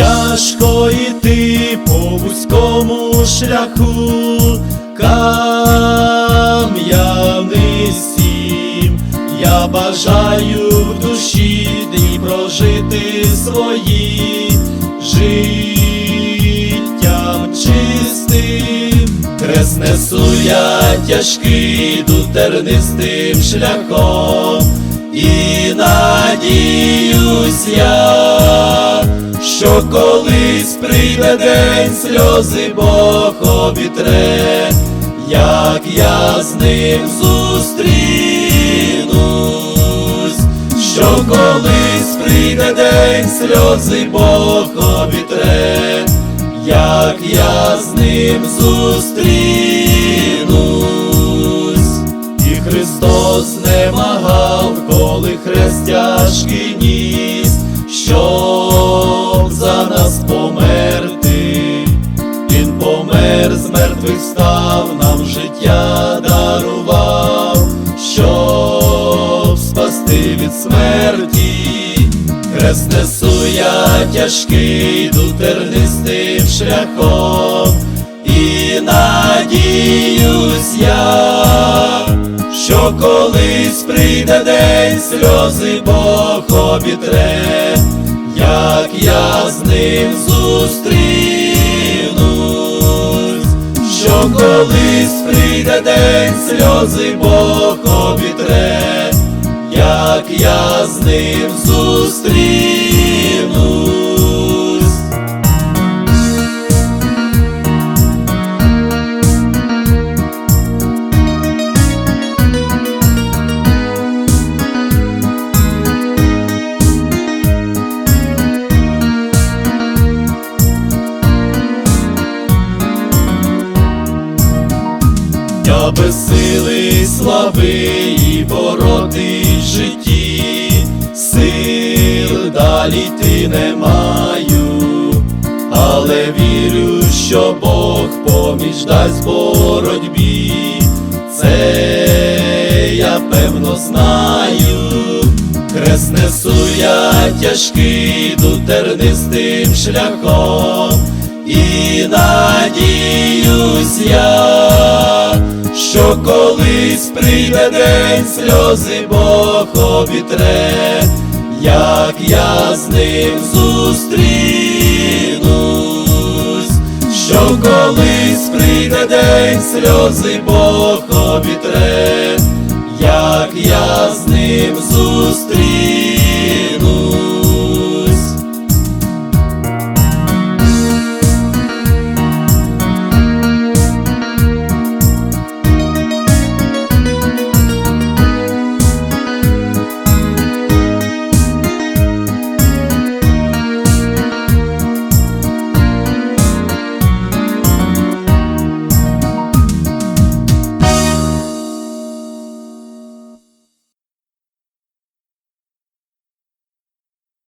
Важко йти по вузькому шляху, кам'яний сім. Я бажаю в душі дні прожити свої життям чистим. Хрест несу я тяжкий, йду тернистим шляхом, і надіюсь я, колись прийде день сльози Бог обітре, як я з ним зустрінусь, що колись прийде день сльози Бог обітре, як я з ним зустрінусь, і Христос мертвих нам життя дарував, щоб спасти від смерті. Хрест несу я тяжкий, йду тернистим шляхом, і надіюсь я, що колись прийде день сльози Бог обітре, як я з ним зустрінусь, колись прийде день сльози Бог обітре, як я з ним зустрінусь. Я без сили слави і бороти житті, сил далі йти не маю, але вірю, що Бог поміж дасть боротьбі, це я певно знаю, хрест несу я тяжкий, йду тернистим шляхом, і надіюсь я, що колись прийде день сльози Бог обітре, як я з ним зустрінусь, що колись прийде день сльози Бог обітре, як я.